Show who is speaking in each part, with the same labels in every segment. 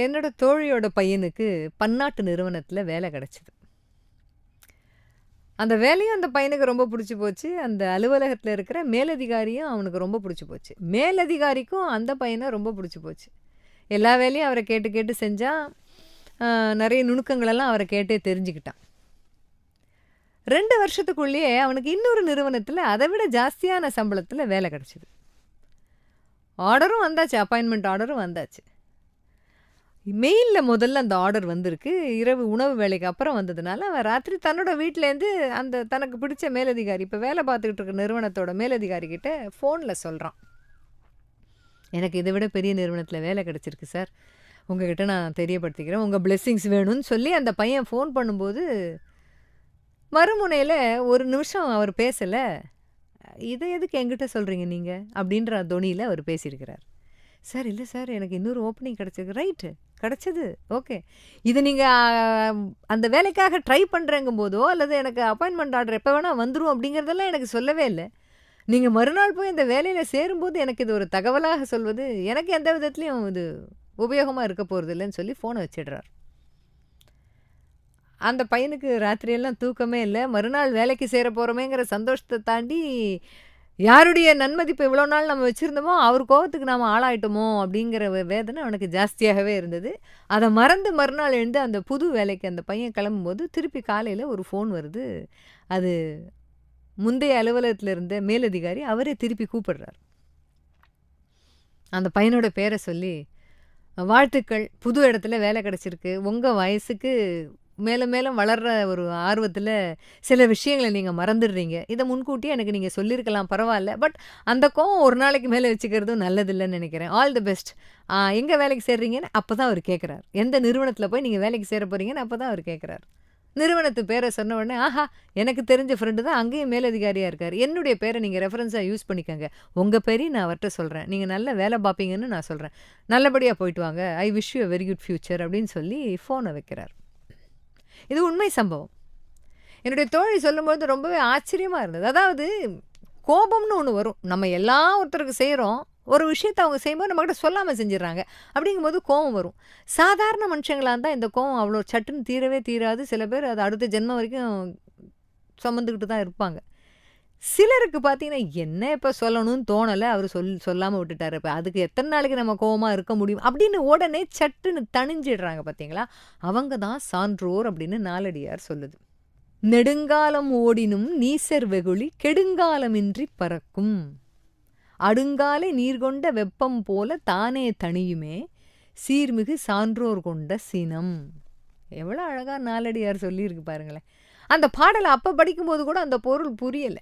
Speaker 1: என்னோட தோழியோட பையனுக்கு பன்னாட்டு நிறுவனத்தில் வேலை கிடச்சிது அந்த வேலையும் அந்த பையனுக்கு ரொம்ப பிடிச்சி போச்சு. அந்த அலுவலகத்தில் இருக்கிற மேலதிகாரியும் அவனுக்கு ரொம்ப பிடிச்சி போச்சு. மேலதிகாரிக்கும் அந்த பையனை ரொம்ப பிடிச்சி போச்சு. எல்லா வேலையும் அவரை கேட்டு கேட்டு செஞ்சால் நிறைய நுணுக்கங்களெல்லாம் அவரை கேட்டே தெரிஞ்சுக்கிட்டான். ரெண்டு வருஷத்துக்குள்ளேயே அவனுக்கு இன்னொரு நிறுவனத்தில் அதை விட ஜாஸ்தியான சம்பளத்தில் வேலை கிடச்சிது ஆர்டரும் வந்தாச்சு. அப்பாயின்மெண்ட் ஆர்டரும் வந்தாச்சு. மெயிலில் முதல்ல அந்த ஆர்டர் வந்திருக்கு. இரவு உணவு வேலைக்கு அப்புறம் வந்ததுனால, அவன் ராத்திரி தன்னோட வீட்லேருந்து அந்த தனக்கு பிடிச்ச மேலதிகாரி, இப்போ வேலை பார்த்துக்கிட்டு இருக்க நிறுவனத்தோட மேலதிகாரி கிட்ட ஃபோனில் சொல்கிறான் "எனக்கு இதை விட பெரிய நிறுவனத்தில் வேலை கிடச்சிருக்கு சார். உங்ககிட்ட நான் தெரியப்படுத்திக்கிறேன். உங்கள் பிளெஸ்ஸிங்ஸ் வேணும்னு" சொல்லி அந்த பையன் ஃபோன் பண்ணும்போது, மறுமுனையில் ஒரு நிமிஷம் அவர் பேசலை இதை எதுக்கு என்கிட்ட சொல்கிறீங்க நீங்கள் அப்படின்ற தொனியில் அவர் பேசியிருக்கிறார். "சார் இல்லை சார் எனக்கு இன்னொரு ஓப்பனிங் கிடச்சிருக்கு ரைட்டு கிடச்சிது ஓகே. இது நீங்கள் அந்த வேலைக்காக ட்ரை பண்றேங்கும்போதோ, அல்லது எனக்கு அப்பாயின்மெண்ட் ஆர்டர் எப்போ வேணால் வந்துடும் அப்படிங்கிறதெல்லாம் எனக்கு சொல்லவே இல்லை நீங்கள் மறுநாள் போய் இந்த வேலையில் சேரும்போது எனக்கு இது ஒரு தகவலாக சொல்வது, எனக்கு எந்த விதத்துலேயும் இது உபயோகமாக இருக்க போறதில்லன்னு சொல்லி ஃபோனை வச்சிடுறார். அந்த பையனுக்கு ராத்திரியெல்லாம் தூக்கமே இல்லை மறுநாள் வேலைக்கு சேர போகிறோமேங்கிற சந்தோஷத்தை தாண்டி, யாருடைய நன்மதிப்பு இவ்வளோ நாள் நம்ம வச்சுருந்தோமோ அவர் கோபத்துக்கு நாம் ஆளாயிட்டோமோ அப்படிங்கிற வேதனை அவனுக்கு ஜாஸ்தியாகவே இருந்தது. அதை மறந்து மறுநாள் எழுந்து அந்த புது வேலைக்கு அந்த பையன் கிளம்பும்போது, திருப்பி காலையில் ஒரு ஃபோன் வருது. அது முந்தைய அலுவலகத்தில் இருந்த மேலதிகாரி அவரே திருப்பி கூப்பிடுறார். அந்த பையனோட பேரை சொல்லி, "வாழ்த்துக்கள். புது இடத்துல வேலை கிடச்சிருக்கு உங்கள் வயசுக்கு மேலும் மேலும் வளர்ற ஒரு ஆர்வத்தில் சில விஷயங்கள நீங்க மறந்துடுறீங்க. இத முன்கூட்டியே எனக்கு நீங்க சொல்லியிருக்கலாம் பரவாயில்ல பட் அந்த கோவம் ஒரு நாளைக்கு மேல வச்சுக்கிறதும் நல்லதில்லைன்னு நினைக்கிறேன் ஆல் தி பெஸ்ட். ஆ எங்க வேலைக்கு சேர்றீங்கன்னு?" அப்பதான் அவர் கேட்கிறார். எந்த நிறுவனத்தில் போய் நீங்க வேலைக்கு சேர போறீங்கன்னு அப்பதான் அவர் கேட்கிறார். நிறுவனத்து பேர சொன்ன உடனே, "ஆஹா! எனக்கு தெரிஞ்ச ஃப்ரெண்டு தான் அங்கேயும் மேலதிகாரியா இருக்கார் என்னுடைய பேரை நீங்க ரெஃபரன்ஸாக யூஸ் பண்ணிக்கோங்க உங்க பேரையும் நான் அவர்ட்ட சொல்றேன். நீங்க நல்ல வேலை பார்ப்பீங்கன்னு நான் சொல்றேன். நல்லபடியாக போயிட்டு வாங்க. I wish you very good future அப்படின்னு சொல்லி ஃபோன வைக்கிறார். இது உண்மை சம்பவம். என்னுடைய தோழி சொல்லும்போது ரொம்பவே ஆச்சரியமாக இருந்தது. அதாவது கோபம்னு ஒன்று வரும். நம்ம எல்லா ஒருத்தருக்கு செய்கிறோம் ஒரு விஷயத்தை அவங்க செய்யும்போது நம்மகிட்ட சொல்லாமல் செஞ்சுடுறாங்க. அப்படிங்கும்போது கோவம் வரும். சாதாரண மனுஷங்களாக இருந்தால் இந்த கோவம் அவ்வளோ சட்டுன்னு தீரவே தீராது. சில பேர் அது அடுத்த ஜென்மம் வரைக்கும் சுமந்துக்கிட்டு தான் இருப்பாங்க. சிலருக்கு பார்த்தீங்கன்னா, "என்ன இப்ப சொல்லணும்னு தோணல. அவரு சொல் சொல்லாம விட்டுட்டார் இப்போ அதுக்கு எத்தன நாளைக்கு நம்ம கோவமா இருக்க முடியும்?" அப்படின்னு உடனே சட்டுன்னு தணிஞ்சிடுறாங்க பார்த்தீங்களா? அவங்க தான் சான்றோர் அப்படின்னு நாலடியார் சொல்லுது. "நெடுங்காலம் ஓடினும் நீசர் வெகுளி கெடுங்காலமின்றி பறக்கும். அடுங்காலை நீர்கொண்ட வெப்பம் போல தானே தனியுமே சீர்மிகு சான்றோர் கொண்ட சினம்." எவ்வளோ அழகா நாலடியார் சொல்லியிருக்கு பாருங்களேன். அந்த பாடல அப்ப படிக்கும்போது கூட அந்த பொருள் புரியல.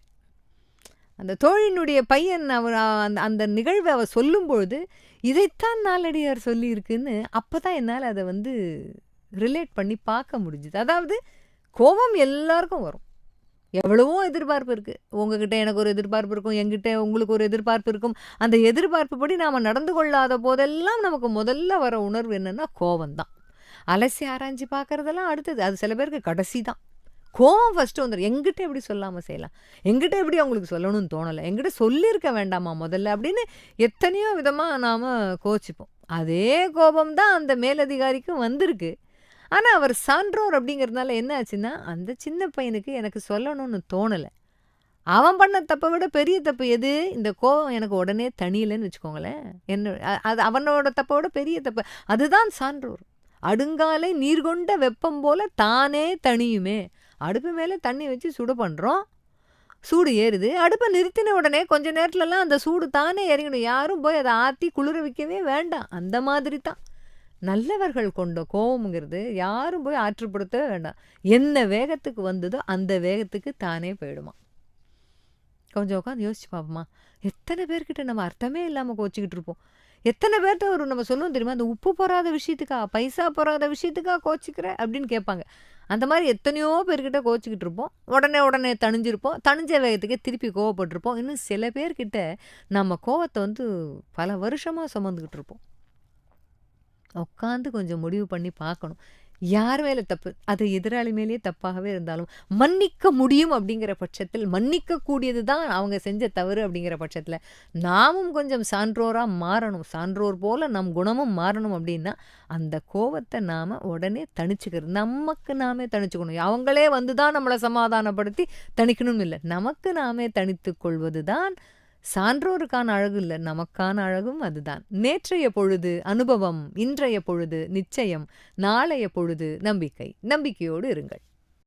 Speaker 1: அந்த தோழினுடைய பையன் அவர் அந்த அந்த நிகழ்வை அவர் சொல்லும்பொழுது, இதைத்தான் நாளடியார் சொல்லியிருக்குன்னு அப்போ தான் என்னால் அதை வந்து ரிலேட் பண்ணி பார்க்க முடிஞ்சுது. அதாவது கோவம் எல்லாருக்கும் வரும். எவ்வளவோ எதிர்பார்ப்பு இருக்குது உங்ககிட்ட எனக்கு ஒரு எதிர்பார்ப்பு இருக்கும். எங்கிட்ட உங்களுக்கு ஒரு எதிர்பார்ப்பு இருக்கும். அந்த எதிர்பார்ப்புப்படி நாம் நடந்து கொள்ளாத போதெல்லாம் நமக்கு முதல்ல வர உணர்வு என்னென்னா கோவம் தான். அலசி ஆராய்ஞ்சு பார்க்குறதெல்லாம் அடுத்தது. அது சில பேருக்கு கடைசி தான். கோவம் ஃபஸ்ட்டு வந்துடும் எங்கிட்ட எப்படி சொல்லாமல் செய்யலாம்? எங்கிட்ட எப்படி அவங்களுக்கு சொல்லணும்னு தோணலை எங்கிட்ட சொல்லியிருக்க வேண்டாமா முதல்ல? அப்படின்னு எத்தனையோ விதமாக நாம் கோச்சிப்போம் அதே கோபம் தான் அந்த மேலதிகாரிக்கும் வந்திருக்கு. ஆனால் அவர் சான்றோர் அப்படிங்கிறதுனால என்ன ஆச்சுன்னா, அந்த சின்ன பையனுக்கு எனக்கு சொல்லணும்னு தோணலை அவன் பண்ண தப்பை விட பெரிய தப்பு எது? இந்த கோபம் எனக்கு உடனே தணியலன்னு வச்சுக்கோங்களேன். என்ன அது அவனோட தப்பை விட பெரிய தப்பு. அதுதான் சான்றோர். "அடுங்காலை நீர்கொண்ட வெப்பம் போல தானே தணியுமே." அடுப்பு மேலே தண்ணி வச்சு சுடு பண்ணுறோம் சூடு ஏறுது. அடுப்பை நிறுத்தின உடனே கொஞ்ச நேரத்துலலாம் அந்த சூடு தானே இறங்கணும் யாரும் போய் அதை ஆற்றி குளிர வைக்கவே வேண்டாம். அந்த மாதிரி தான். நல்லவர்கள் கொண்ட கோபம்ங்கிறது யாரும் போய் ஆற்றுப்படுத்தவே வேண்டாம். என்ன வேகத்துக்கு வந்ததோ அந்த வேகத்துக்கு தானே போயிடுமா கொஞ்சம் உட்காந்து யோசிச்சு பார்ப்போமா? எத்தனை பேர்கிட்ட நம்ம அர்த்தமே இல்லாமல் கோச்சிக்கிட்டு இருப்போம். எத்தனை பேர்த்த ஒரு நம்ம சொல்லுவோம் தெரியுமா? "அந்த உப்பு போடாத விஷயத்துக்கா? பைசா போடாத விஷயத்துக்கா கோச்சிக்கிற அப்படின்னு கேட்பாங்க. அந்த மாதிரி எத்தனையோ பேர்கிட்ட கோச்சிக்கிட்டு இருப்போம். உடனே உடனே தணிஞ்சிருப்போம். தணிஞ்ச வேகத்துக்கே திருப்பி கோவப்பட்டிருப்போம் இன்னும் சில பேர்கிட்ட நம்ம கோவத்தை வந்து பல வருஷமாக சுமந்துக்கிட்டு இருப்போம். உட்காந்து கொஞ்சம் முடிவு பண்ணி பார்க்கணும். யார் மேலே தப்பு? அது எதிராளி மேலேயே தப்பாகவே இருந்தாலும் மன்னிக்க முடியும் அப்படிங்கிற பட்சத்தில் மன்னிக்க கூடியது தான் அவங்க செஞ்ச தவறு அப்படிங்கிற பட்சத்தில். நாமும் கொஞ்சம் சான்றோராக மாறணும். சான்றோர் போல நம் குணமும் மாறணும் அப்படின்னா அந்த கோபத்தை நாம் உடனே தணிச்சுக்கிறது நமக்கு நாமே தணிச்சுக்கணும். அவங்களே வந்து தான் நம்மளை சமாதானப்படுத்தி தணிக்கணும் இல்லை. நமக்கு நாமே தணித்து கொள்வது தான் சான்றோருக்கான அழகு இல்லை நமக்கான அழகும் அதுதான். நேற்றைய பொழுது அனுபவம் இன்றைய பொழுது நிச்சயம் நாளைய பொழுது நம்பிக்கை. நம்பிக்கையோடு இருங்கள்.